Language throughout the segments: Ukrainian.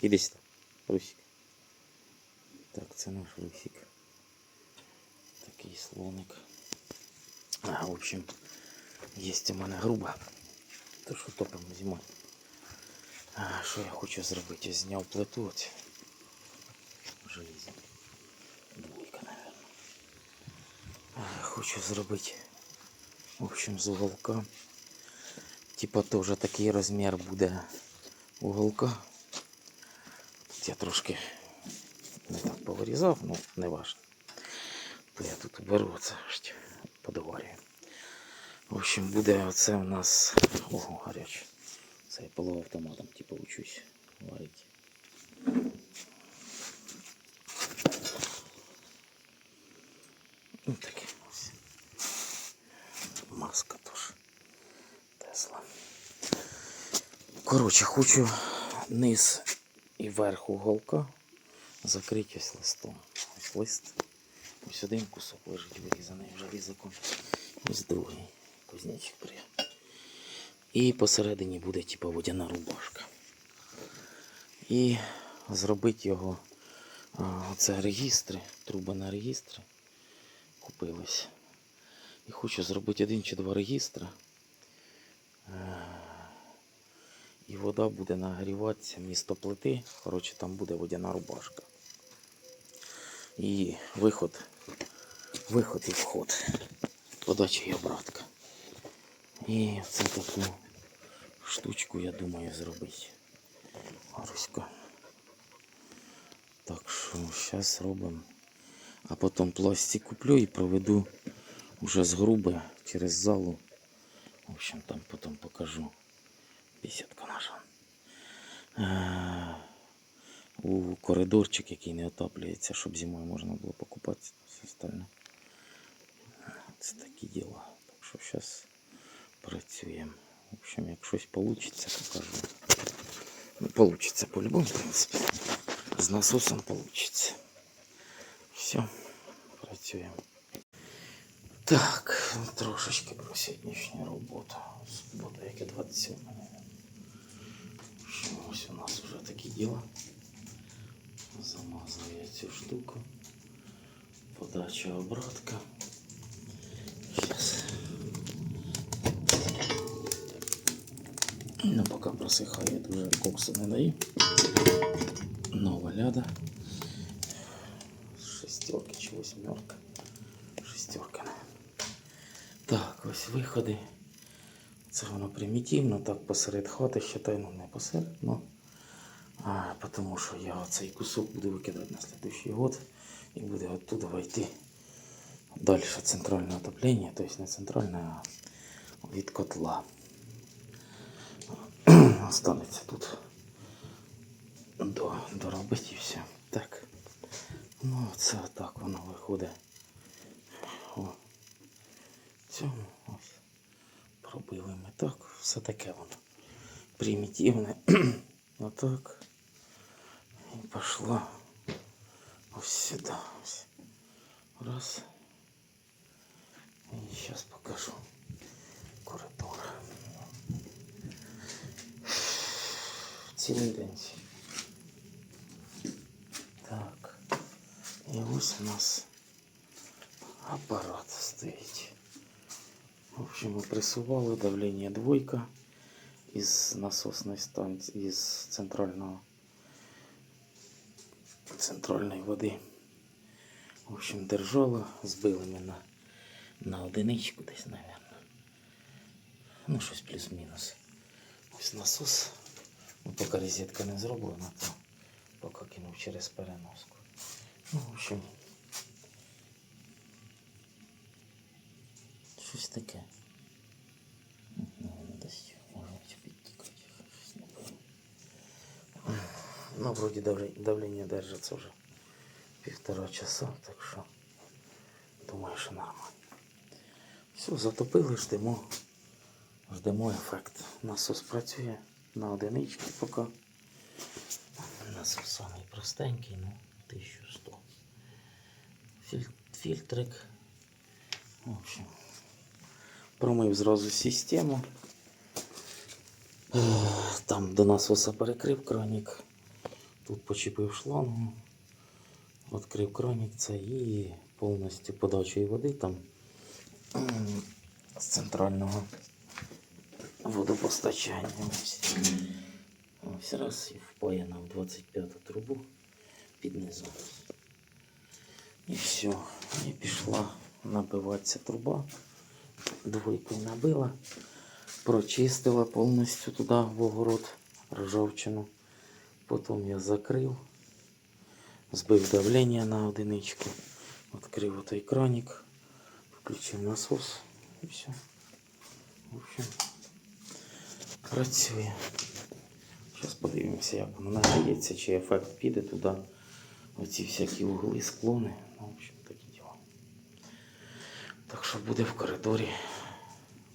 Іди сюди, Русик. Так, це наш Русик. Такий слоник. А, в общем, є у мене груба. То що топимо зимою. А, що я хочу зробити? Я зняв плиту от. Желізо. Двойка, наверное. А, хочу зробити. В общем, з уголка. Типа теж такий розмір буде уголка. Я трошки не так повирізав, ну не важно. То я тут беру це ж подоварюю. В общем, буде оце у нас. Ого, гаряче. Це я полуавтоматом, типу, учусь варити. Ну таке ось. Маска теж. Тесла. Коротше, хочу низ і верх уголка закрити ось листом. Ось лист. Ось один кусок лежить вирізаний вже різаком. Ось другий. Кузнечик при. І посередині буде типу водяна рубашка. І зробити його. Це регістри, труба на регістри. Купились. І хочу зробити один чи два регістри. І вода буде нагріватися місто плити. Коротше, там буде водяна рубашка. І виход, виход і вход. Подача і обратка. І це таку штучку, я думаю, зробити. Маруська. Так що зараз робимо. А потім пластик куплю і проведу вже з груби через залу. В общем, там потім покажу. Бесідка наша. Е, У коридорчик, який не отаплюється, щоб зимою можна було покупатися. Все остальне. Це такі діла. Так що зараз працюємо. В общем, як щось вийде, покажу. Ну, получится по-любому, в принципі. З насосом получится. Все, працюємо. Так, трошечки про сьогоднішню роботу. Субота, яке 27. Що ось у нас вже такі діла. Замазую я цю штуку. Подача обратка. Сейчас. Ну, поки просихає, дуже коксу не даю. Нова ляда. Шестерки чи восьмерка. Шестерка. Так, ось виходи. Це воно примітивно, так посеред хати, считай, ну не посеред, ну. А, тому що я цей кусок буду викидати на следующий год і буде оттуда войти далі центральне отоплення, тобто не центральне, а від котла. Останеться тут до, доробити і все. Так. Ну, це так воно виходить. О. Цьому ось. Пробили ми так. Все таке воно. Примітивне. Отак. І пішло ось сюди. Ось. Раз. І зараз покажу коридор. Цілий день. Так. І ось у нас апарат стоїть. В общем, ми пресували давлення двойка із насосної станції, із центрального центральної води. В общем, держала, збили ми на, одиничку десь, мабуть. Ну, щось плюс-мінус. Ось насос. Ну, поки розетка не зроблена, то поки кинув через переноску. Ну, в общем. Пойму. Ну, вроді давле- давлення держиться вже півтора часа, так що думаю, що нормально. Все, затопили, ждемо. Ждемо ефект. Насос працює на одиничці поки. Насос самий простенький, ну, 1100. Фільтрик. В общем, промив зразу систему. Там до насоса перекрив кранік. Тут почепив шлангу, відкрив кранік це і повністю подачею води там з центрального водопостачання. Ось. Раз і впаяна в 25 трубу під низом. І все. І пішла набиватися труба. Двойкою набила, прочистила повністю туди в огород ржавчину. Потім я закрив, збив давлення на одиничку, відкрив отой краник, включив насос і все. В общем, працює. Зараз подивимося, як воно нагріється, чи ефект піде туди. Оці всякі угли, склони. Ну, в общем. Так що буде в коридорі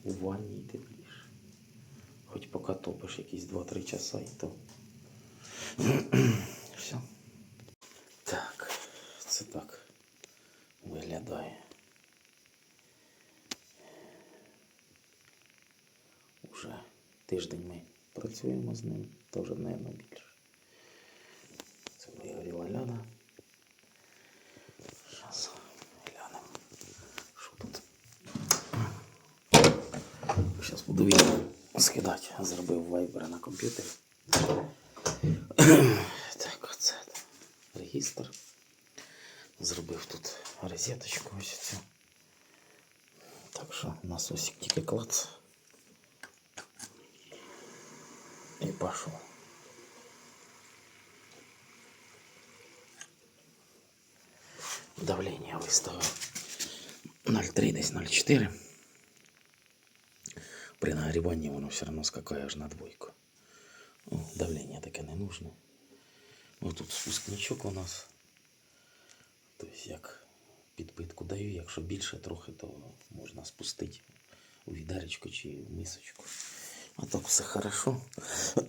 у ванні і тепліше. Хоч поки топиш якісь 2-3 часа і то. Все. Так, це так виглядає. Уже тиждень ми працюємо з ним, теж, мабуть, більше. Це вигоріла ляна. Зараз глянемо, що тут. Зараз буду скидати. Зробив вайбер на комп'ютері. Так, оце регістр. Зробив тут розеточку ось цю. Так що насосик тільки клац. І пішов. Давлення виставив 0,3, десь 0,4. При нагріванні воно все одно скакає аж на двойку. О, давлення таке не нужне. Ось тут спускничок у нас. Тобто як підпитку даю, якщо більше трохи, то можна спустити у відеречко чи в мисочку. А так все хорошо.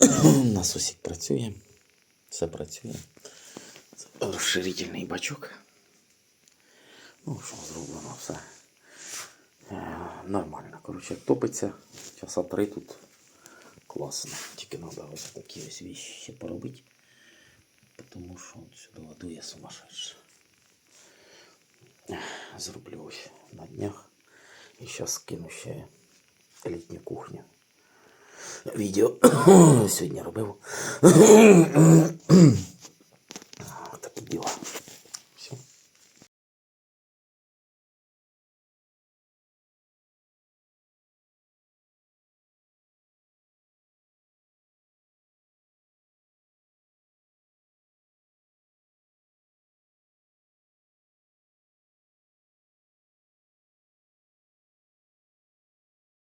Насосик працює. Все працює. Розширительний бачок. Ну, що зроблено все. Е, Нормально. Коротше, топиться. Часа три тут класно. Тільки треба ось такі ось вещи ще поробити. Тому що от сюди водує сумасшедше. Ех, Зроблю ось на днях. І зараз скину ще літню кухню. Відео сьогодні робив.